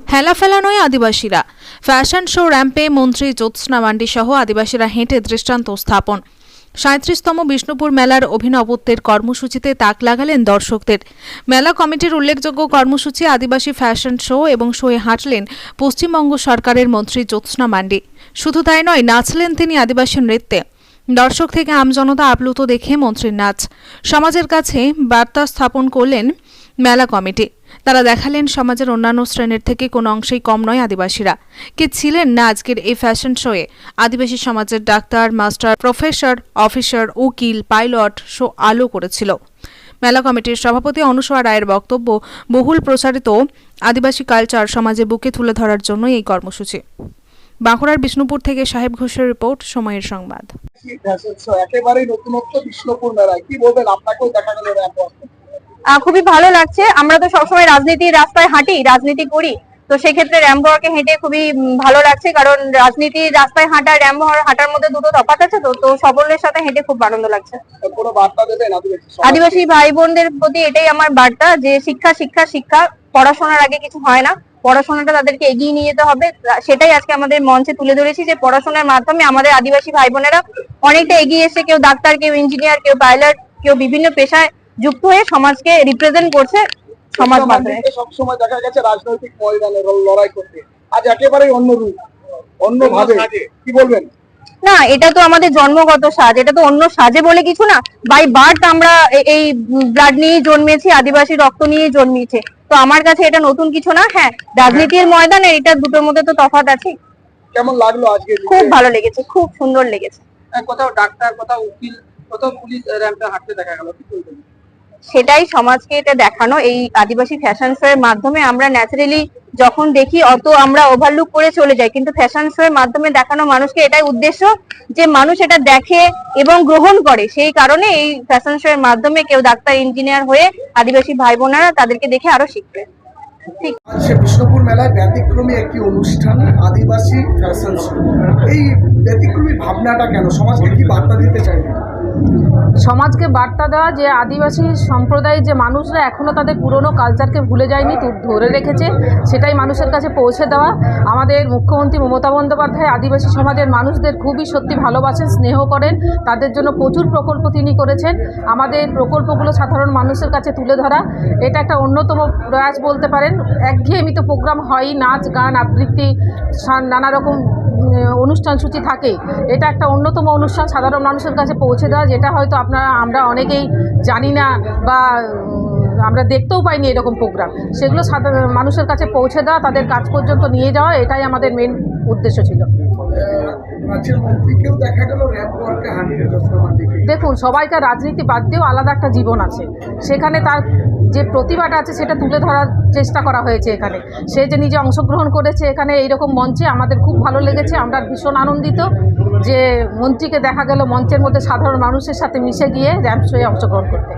হেলা ফেলা নয় আদিবাসীরা। ফ্যাশন শো র্যাম্পে মন্ত্রী জ্যোৎস্না মান্ডি সহ আদিবাসীরা হেঁটে দৃষ্টান্ত স্থাপন। সাঁত্রিশতম বিষ্ণুপুর মেলার অভিনবত্বের কর্মসূচিতে তাক লাগালেন দর্শকদের। মেলা কমিটির উল্লেখযোগ্য কর্মসূচি আদিবাসী ফ্যাশন শো এবং শোয়ে হাঁটলেন পশ্চিমবঙ্গ সরকারের মন্ত্রী জ্যোৎস্না মান্ডি। শুধু তাই নয়, নাচলেন তিনি আদিবাসী নৃত্যে। দর্শক থেকে আমজনতা আপ্লুত দেখে মন্ত্রীর নাচ। সমাজের কাছে বার্তা স্থাপন করলেন মেলা কমিটি। তারা দেখালেন সমাজের অন্যান্য শ্রেণির থেকে কোনো অংশেই কম নয় আদিবাসীরা। কে ছিলেন না আজকের এই ফ্যাশন শোয়ে আদিবাসী সমাজের ডাক্তার, মাস্টার প্রফেসর অফিসার উকিল পাইলট শো আলো করেছিল। মেলা কমিটির সভাপতি অনুসয়া রায়ের বক্তব্য বহুল প্রচারিত আদিবাসী কালচার সমাজে বুকে তুলে ধরার জন্য এই কর্মসূচি। বাঁকুড়ার বিষ্ণুপুর থেকে সাহেব ঘোষের রিপোর্ট, সময়ের সংবাদ। একেবারেই নতুনত্ব বিষ্ণুপুর মেলায়। কি বলবেন? আপনাকেও দেখা গেল খুবই ভালো লাগছে। আমরা তো সবসময় রাজনীতির রাস্তায় হাঁটি রাজনীতি করি। তো সেক্ষেত্রে র্যাম্বোয়াকে হেঁটে খুবই ভালো লাগছে কারণ রাজনীতির রাস্তায় হাঁটা র্যাম্বো হাঁটার মধ্যে দুটো তফাত আছে তো তো সকলের সাথে হেঁটে খুব আনন্দ লাগছে। আদিবাসী ভাই বোনদের প্রতি এটাই আমার বার্তা যে শিক্ষা শিক্ষা শিক্ষা। পড়াশোনার আগে কিছু হয় না। পড়াশোনাটা তাদেরকে এগিয়ে নিয়ে যেতে হবে। সেটাই আজকে আমাদের মঞ্চে তুলে ধরেছি যে পড়াশোনার মাধ্যমে আমাদের আদিবাসী ভাই বোনেরা অনেকটা এগিয়ে এসে কেউ ডাক্তার কেউ ইঞ্জিনিয়ার কেউ পাইলট কেউ বিভিন্ন পেশায় যুক্ত হয়ে সমাজকে রিপ্রেজেন্ট করছে সমাজ মাধ্যমে। সবসময় দেখা গেছে রাজনৈতিক ময়দানে লড়াই করতে। আজ একেবারেই অন্য রূপ অন্য ভাবে। কি বলবেন? না এটা তো আমাদের জন্মগত সাজ এটা তো অন্য সাজে বলে কিছু না। বাই বার্থ আমরা এই ব্লাড নিয়ে জন্মেছি আদিবাসী রক্ত নিয়ে জন্মেছে। তো আমার কাছে এটা নতুন কিছু না হ্যাঁ রাজনীতির ময়দানে এটা দুটোর মধ্যে তো তফাৎ আছে কেমন লাগল আজকে খুব ভালো লেগেছে খুব সুন্দর লেগেছে। কোথাও ডাক্তার কোথাও উকিল কোথাও পুলিশ র্যাম্পে হাঁটতে দেখা গেল কি বলবেন? সেটাই সমাজকে এটা দেখানো। এই আদিবাসী ফ্যাশন শো এর মাধ্যমে আমরা ন্যাচারালি যখন দেখি, অত আমরা ওভারলুক করে চলে যাই। কিন্তু ফ্যাশন শো এর মাধ্যমে দেখানো মানুষকে এটাই উদ্দেশ্য যে মানুষ এটা দেখে এবং গ্রহণ করে। সেই কারণে এই ফ্যাশন শো এর মাধ্যমে কেউ ডাক্তার ইঞ্জিনিয়ার হয়ে আদিবাসী ভাই বোনেরা তাদেরকে দেখে আরও শিখবে। সে বিষ্ণুপুর মেলায় ব্যতিক্রমী একটি অনুষ্ঠান, আদিবাসী ফ্যাশন শো এই ব্যতিক্রমী ভাবনাটা কেন? সমাজকে কি বার্তা দিতে চাইবেন সমাজকে বার্তা দেওয়া, যে আদিবাসী সম্প্রদায়ের যে মানুষরা এখনও তাদের পুরনো কালচারকে ভুলে যায়নি ধরে রেখেছে, সেটাই মানুষের কাছে পৌঁছে দেওয়া। আমাদের মুখ্যমন্ত্রী মমতা বন্দ্যোপাধ্যায় আদিবাসী সমাজের মানুষদের খুবই সত্যি ভালোবাসেন, স্নেহ করেন, তাদের জন্য প্রচুর প্রকল্প তিনি করেছেন। আমাদের প্রকল্পগুলো সাধারণ মানুষের কাছে তুলে ধরা। এটা একটা অন্যতম প্রয়াস বলতে পারেন। একঘেয়েমি তো প্রোগ্রাম হয়ই, নাচ, গান, আবৃত্তি নানা রকম অনুষ্ঠান সূচি থাকে। এটা একটা অন্যতম অনুষ্ঠান সাধারণ মানুষের কাছে পৌঁছে দেওয়া যেটা হয়তো আপনারা আমরা অনেকেই জানি না বা আমরা দেখতেও পাইনি এরকম প্রোগ্রাম সেগুলো সাধারণ মানুষের কাছে পৌঁছে দেওয়া তাদের কাজ পর্যন্ত নিয়ে যাওয়া এটাই আমাদের মেন উদ্দেশ্য ছিল। দেখুন সবাইকার রাজনীতি বাদ দিয়েও আলাদা একটা জীবন আছে। সেখানে তার যে প্রতিভাটা আছে সেটা তুলে ধরার চেষ্টা করা হয়েছে এখানে। সে যে নিজে অংশগ্রহণ করেছে এখানে এইরকম মঞ্চে আমাদের খুব ভালো লেগেছে। আমরা ভীষণ আনন্দিত যে মন্ত্রীকে দেখা গেল মঞ্চের মধ্যে সাধারণ মানুষের সাথে মিশে গিয়ে র্যাম্প শোয়ে অংশগ্রহণ করতে।